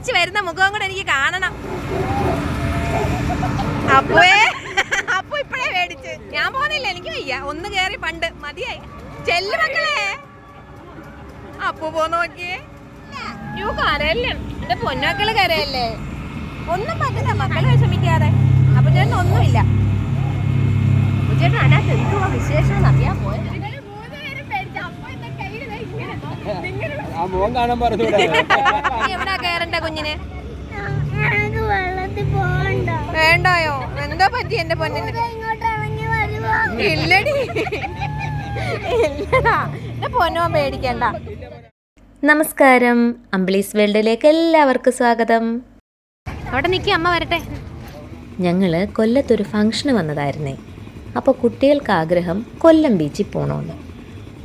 തിരിച്ച് വരുന്ന മുഖം കൂടെ എനിക്ക് കാണണം. അപ്പുവേ അപ്പൊ ഇപ്പഴേ മേടിച്ച്. ഞാൻ പോന്നില്ല എനിക്ക് വയ്യ. ഒന്ന് കേറി പണ്ട്. മതിയായി. ചെല്ലു മക്കളെ. അപ്പു പോ നോക്കിയേ. യു കരയല്ലേ? എന്റെ പൊന്നമക്കൾ കരയല്ലേ? ഒന്നും പറ്റില്ല മക്കൾ വിഷമിക്കാതെ. അപ്പൊ ചേട്ടൻ ഒന്നുമില്ല. അപ്പു ചേട്ടൻ അതിനകത്ത് എന്തുവാ വിശേഷം അറിയാൻ പോയത്? ആ മോൻ കാണാൻ പറഞ്ഞൂടെ നീ കേറണ്ട കുഞ്ഞിന്? എനിക്ക് വെള്ളത്തിൽ പോകണ്ട വേണ്ടായോ? എന്താ പറ്റി എന്റെ പൊന്നിന്? ഇങ്ങോട്ട് ഇറങ്ങി വരുവാ. ഇല്ലടി. ഇല്ലടാ. എന്റെ പൊന്നോ പേടിക്കണ്ട. നമസ്കാരം. അംബ്ലീസ് വേൾഡിലേക്ക് എല്ലാവർക്കും സ്വാഗതം. അവിടെ നിൽക്കി അമ്മ വരട്ടെ. ഞങ്ങൾ കൊല്ലത്തൊരു ഫംഗ്ഷന് വന്നതായിരുന്നേ. അപ്പോൾ കുട്ടികൾക്ക് ആഗ്രഹം കൊല്ലം ബീച്ചിൽ പോകണമെന്ന്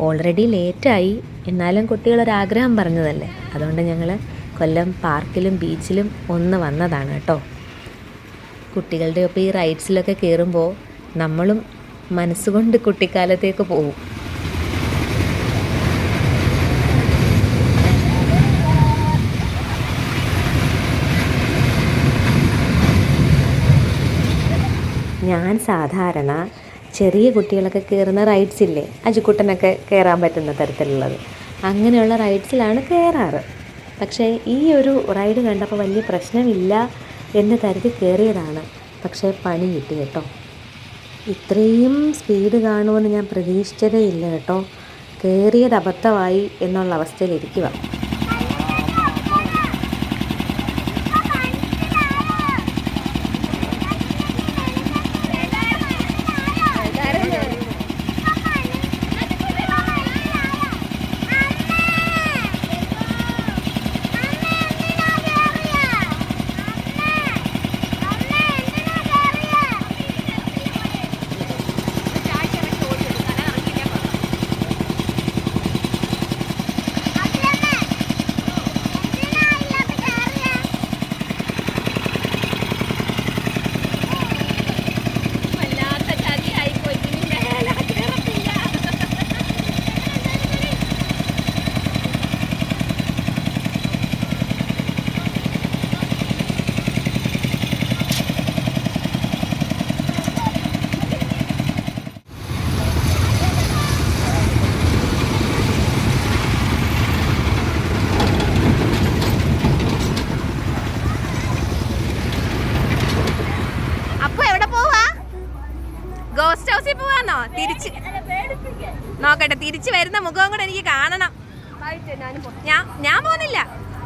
ഓൾറെഡി ലേറ്റായി എന്നാലും കുട്ടികളൊരാഗ്രഹം പറഞ്ഞതല്ലേ. അതുകൊണ്ട് ഞങ്ങൾ കൊല്ലം പാർക്കിലും ബീച്ചിലും ഒന്ന് വന്നതാണ് കേട്ടോ. കുട്ടികളുടെ ഒപ്പം ഈ റൈഡ്സിലൊക്കെ കയറുമ്പോൾ നമ്മളും മനസ്സുകൊണ്ട് കുട്ടിക്കാലത്തേക്ക് പോകും ഞാൻ സാധാരണ ചെറിയ കുട്ടികളൊക്കെ കയറുന്ന റൈഡ്സ് ഇല്ലേ അജുക്കുട്ടനൊക്കെ കയറാൻ പറ്റുന്ന തരത്തിലുള്ളത്. അങ്ങനെയുള്ള റൈഡ്സിലാണ് കയറാറ് പക്ഷേ ഈ ഒരു റൈഡ് കണ്ടപ്പോൾ വലിയ പ്രശ്നമില്ല എന്ന് കരുതി കയറിയതാണ്. പക്ഷേ പണി കിട്ടി കേട്ടോ. ഇത്രയും സ്പീഡ് കാണുമെന്ന് ഞാൻ പ്രതീക്ഷിച്ചതേ ഇല്ല കേട്ടോ. കയറിയത് അബദ്ധമായി എന്നുള്ള അവസ്ഥയിലിരിക്കുക തിരിച്ച്. നോക്കട്ടെ തിരിച്ചു വരുന്ന മുഖവും കൂടെ എനിക്ക് കാണണം. ഞാൻ ഞാൻ പോകുന്നില്ല.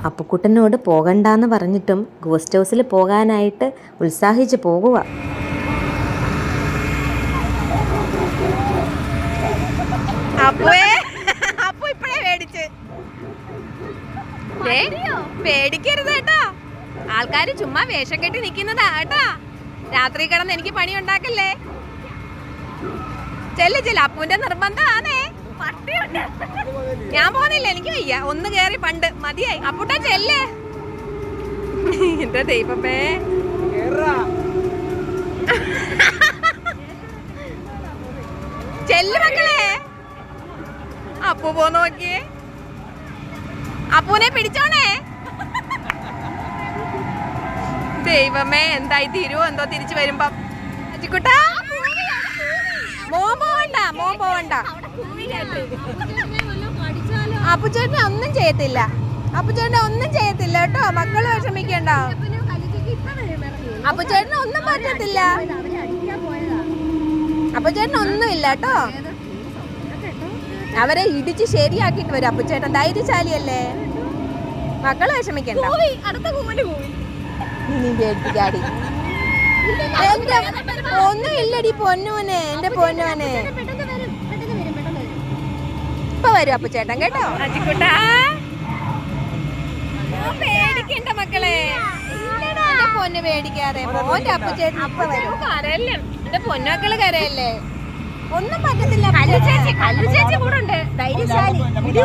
അപ്പുക്കുട്ടനോട് പോകണ്ടെന്ന് പറഞ്ഞിട്ടും ഗോസ്റ്റ് ഹൗസിൽ പോകാനായിട്ട് ഉത്സാഹിച്ച് പോകുക പേടിക്കരുത് കേട്ടോ. ആൾക്കാർ ചുമ്മാ വേഷം കെട്ടി നിൽക്കുന്നതാ കേട്ടാ. രാത്രി കിടന്ന് എനിക്ക് പണി ഉണ്ടാക്കല്ലേ ചെല്ല് ചെല്ല. അപ്പുവിന്റെ നിർബന്ധമാണേ. പട്ടിയുണ്ട്. ഞാൻ പോകുന്നില്ല എനിക്ക് വയ്യ. ഒന്ന് കേറി പണ്ട്. മതിയായി. അപ്പുട്ടാ ചെല്ലേ. എന്റെ ദൈവമേ? ചെല്ല് മക്കളെ. അപ്പു പോ നോക്കിയേ. അപ്പൂനെ പിടിച്ചോണേ. ദൈവമേ എന്തായി? തീരുവോ എന്തോ തിരിച്ചു വരുമ്പം. അച്ചിക്കുട്ടാ മോൻ പോവണ്ട മോൻ പോവണ്ട. ഒന്നും ചെയ്യത്തില്ല. അപ്പുചേട്ടനെ ഒന്നും ചെയ്യത്തില്ല കേട്ടോ. മക്കൾ വിഷമിക്കണ്ട. അപ്പുചേട്ടനെ ഒന്നും പറ്റത്തില്ല. അപ്പുചേട്ടൻ ഒന്നുമില്ല കേട്ടോ. അവരെ ഇടിച്ച് ശരിയാക്കിട്ട് വരും. അപ്പുചേട്ടൻ ധൈര്യശാലിയല്ലേ? മക്കൾ വിഷമിക്കണ്ട. ഇനി പേടിപ്പിക്കാടി എന്റെ ഒന്നും ഇല്ലടി പൊന്നുവനെ എന്റെ പൊന്നുവനെ ഇപ്പൊ വരും അപ്പുചേട്ടൻ കേട്ടോ? അച്ചിക്കുട്ടാ പേടിക്കണ്ട മക്കളെ. എന്റെ പൊന്ന് പേടിക്കാതെ മോന്റെ അപ്പൊ വരും. കരയല്ലേ? എന്റെ പൊന്നമക്കൾ കരയല്ലേ? ഒന്നും പറ്റത്തില്ല ചേച്ചി കല്ലു ചേച്ചി കൂടെ ഉണ്ട്. ധൈര്യശാലി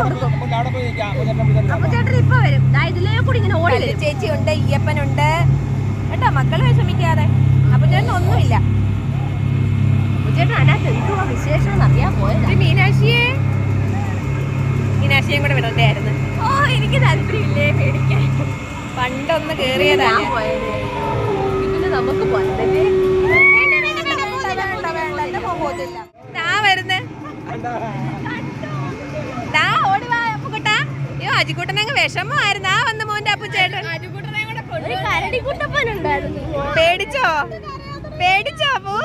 കൊടുക്കും. അപ്പൊ ചേട്ടൻ അപ്പൊ ചേട്ടൻ ഇപ്പൊ വരും. ദാ ഇതിലേ കൂടി ഇങ്ങനെ ഓടി ചേച്ചി ഉണ്ട് ഈയപ്പനുണ്ട്. കേട്ടോ മക്കൾ വിഷമിക്കാതെ. അപ്പൊ ചേട്ടൻ ഒന്നുമില്ല. ചേട്ടൻ അതിനകത്ത് എന്തുവാ വിശേഷം അറിയാൻ പോയത്. മീനാക്ഷിയെ? മീനാക്ഷിയും കൂടെ വിടണ്ടായിരുന്നു ഓ എനിക്ക് പണ്ടൊന്ന് കേറിയതാ പിന്നെ നമുക്ക് അയ്യോ അജിക്കൂട്ടനങ്ങ് വിഷമമായിരുന്നു. ആ വന്ന് മോന്റെ അപ്പു ചേട്ടൻ ഒരു ഉണ്ടായിരുന്നു പേടിച്ചോ? പേടിച്ചോ അപ്പൂ?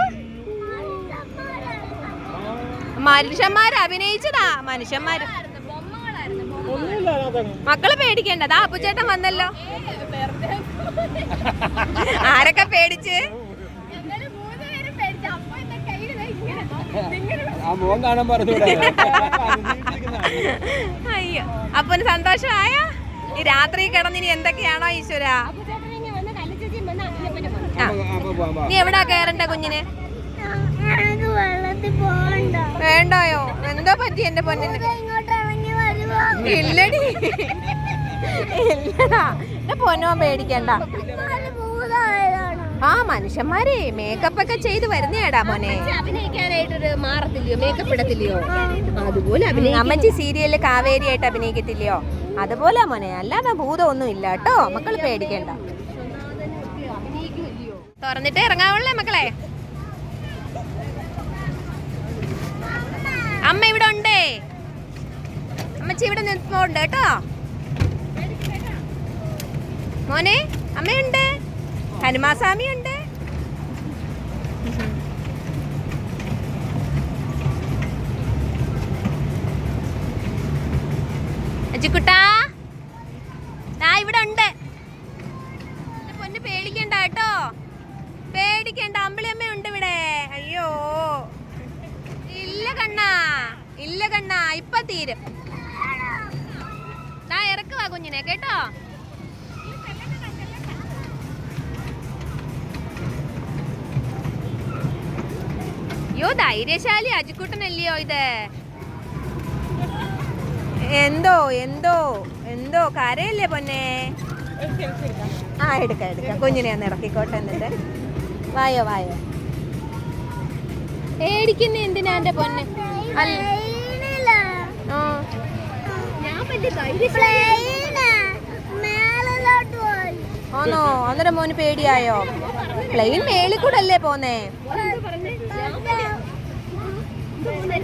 മനുഷ്യന്മാര് അഭിനയിച്ചതാ മനുഷ്യന്മാര്. മക്കൾ പേടിക്കണ്ട ദാ അപ്പുചേട്ടൻ വന്നല്ലോ. ആരൊക്കെ പേടിച്ച്? ആ മോൻ കാണാൻ പറഞ്ഞൂടെ. അയ്യോ അപ്പന് സന്തോഷമായ? ഈ രാത്രി കിടന്നിനി എന്തൊക്കെയാണോ ഈശ്വര. നീ എവിടാ കേറണ്ട കുഞ്ഞിന്? വേണ്ടോയോ? എന്തോ പറ്റി എന്റെ പൊന്നിന്? ഇല്ലടി. ഇല്ലടാ. എന്റെ പൊന്നോ പേടിക്കണ്ട. മനുഷ്യന്മാരെ മേക്കപ്പ് ഒക്കെ ചെയ്ത് വരുന്നേടാ മോനെ. അഭിനയിക്കാനായിട്ടൊരു മാറത്തില്ലയോ? മേക്കപ്പ് ഇടത്തില്ലയോ? അതുപോലെ അമ്മച്ചി സീരിയലിൽ കാവേരി ആയിട്ട് അഭിനയിക്കത്തില്ലയോ? അതുപോലെ മോനെ അല്ലാതെ ഭൂതമൊന്നും ഇല്ല കേട്ടോ. മക്കൾ പേടിക്കണ്ട. തുറന്നിട്ടേ ഇറങ്ങാവുള്ളേ മക്കളെ? അമ്മ ഇവിടെ ഉണ്ടേ? അമ്മച്ചി ഇവിടെ നിൽപ്പുണ്ട് കേട്ടോ. മോനെ അമ്മയുണ്ട്. ഹനുമാസ്വാമി ഉണ്ട് അജിക്കുട്ടാ. ദാ ഇവിടെ ഉണ്ട്. പൊന്ന് പേടിക്കണ്ട കേട്ടോ. പേടിക്കണ്ട അമ്പിളിയമ്മ ഉണ്ട് ഇവിടെ. അയ്യോ. ഇല്ല കണ്ണാ ഇല്ല കണ്ണാ ഇപ്പൊ തീരും. ദാ ഇറക്കുവാ കുഞ്ഞിനെ കേട്ടോ. അയ്യോ ധൈര്യശാലി അജിക്കുട്ടനല്ലയോ ഇത്? എന്തോ എന്തോ എന്തോ കരയല്ലേ പൊന്നെ? ആ എടുക്ക എടുക്ക. കുഞ്ഞിനെ ഒന്ന് ഇറക്കിക്കോട്ടെ എന്നിട്ട്. വായോ വായോ. ഏടിക്കുന്ന എന്തിനാ എന്റെ പൊന്നെ? ആണോ അന്നേരം മോന് പേടിയായോ? പ്ലെയിൻ മേളിൽ കൂടെ അല്ലേ പോന്നേ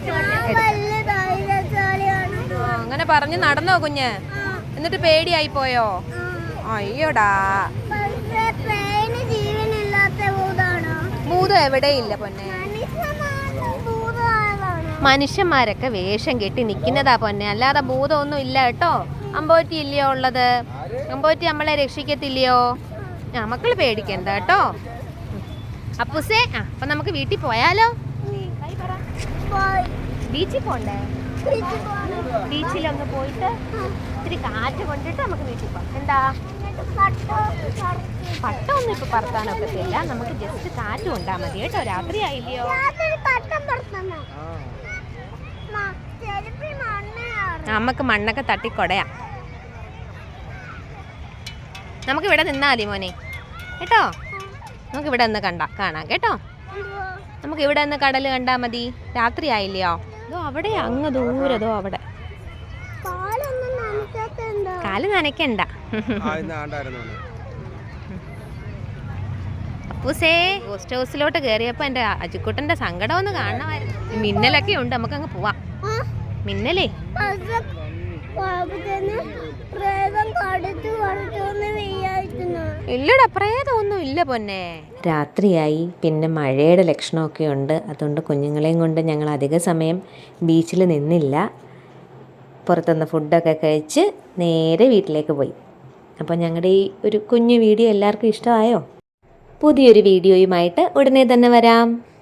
ഞാൻ വലിയ ധൈര്യശാലിയാണ് ആ, അങ്ങനെ പറഞ്ഞു നടന്നോ കുഞ്ഞ്? എന്നിട്ട് പേടിയായി പോയോ? അയ്യോടാ. ഭൂതം എവിടെയില്ല പൊന്നെ. മനുഷ്യന്മാരൊക്കെ വേഷം കെട്ടി നിൽക്കുന്നതാ പൊന്നെ. അല്ലാതെ ഭൂതമൊന്നും ഇല്ല കേട്ടോ. അമ്പോറ്റി ഇല്ലയോ ഉള്ളത്? അമ്പോറ്റി നമ്മളെ രക്ഷിക്കത്തില്ലയോ? ആ പേടിക്കണ്ട കേട്ടോ. അപ്പുസേ ആ അപ്പൊ നമുക്ക് വീട്ടിൽ പോയാലോ? പോയി. ബീച്ചിൽ പോണ്ടേ. ബീച്ചിലൊന്ന് പോയിട്ട് ഇത്തിരി കാറ്റ് കൊണ്ടിട്ട് നമുക്ക് വീട്ടിൽ പോകാം എന്താ? പട്ടമൊന്നും ഇപ്പൊ പറത്താനൊക്കത്തില്ല നമുക്ക് ജസ്റ്റ് കാറ്റ് കൊണ്ടാ മതി കേട്ടോ. രാത്രി ആയില്ലയോ? നമുക്ക് മണ്ണൊക്കെ തട്ടിക്കൊടയാ. നമുക്ക് ഇവിടെ നിന്നാ മതി മോനെ. കേട്ടോ? നമുക്ക് ഇവിടെ നിന്ന് കണ്ട കാണാം. കേട്ടോ? നമുക്ക് ഇവിടെ നിന്ന് കടൽ കണ്ടാ മതി. രാത്രി ആയില്ലയോ? അതോ അവിടെ അങ്ങ് ദൂരതോ അവിടെ? കാലൊന്നും നനയ്ക്കാത്ത എന്താ കാൽ നനയ്ക്കണ്ട. അപ്പൂസേ ഗോസ്റ്റ് ഹൗസിലോട്ട് കയറിയപ്പോ എന്റെ അജിക്കുട്ടന്റെ സങ്കടം ഒന്ന് കാണണമായിരുന്നു. മിന്നലൊക്കെ ഉണ്ട് നമുക്ക് അങ്ങ് പോവാം മിന്നലേ. ഇല്ലടാ പ്രേതമൊന്നും ഇല്ല പൊന്നെ. രാത്രിയായി പിന്നെ മഴയുടെ ലക്ഷണമൊക്കെ ഉണ്ട്. അതുകൊണ്ട് കുഞ്ഞുങ്ങളെയും കൊണ്ട് ഞങ്ങൾ അധിക സമയം ബീച്ചിൽ നിന്നില്ല. പുറത്തുനിന്ന് ഫുഡൊക്കെ കഴിച്ച് നേരെ വീട്ടിലേക്ക് പോയി. അപ്പോൾ ഞങ്ങളുടെ ഈ ഒരു കുഞ്ഞു വീഡിയോ എല്ലാവർക്കും ഇഷ്ടമായോ? പുതിയൊരു വീഡിയോയുമായിട്ട് ഉടനെ തന്നെ വരാം.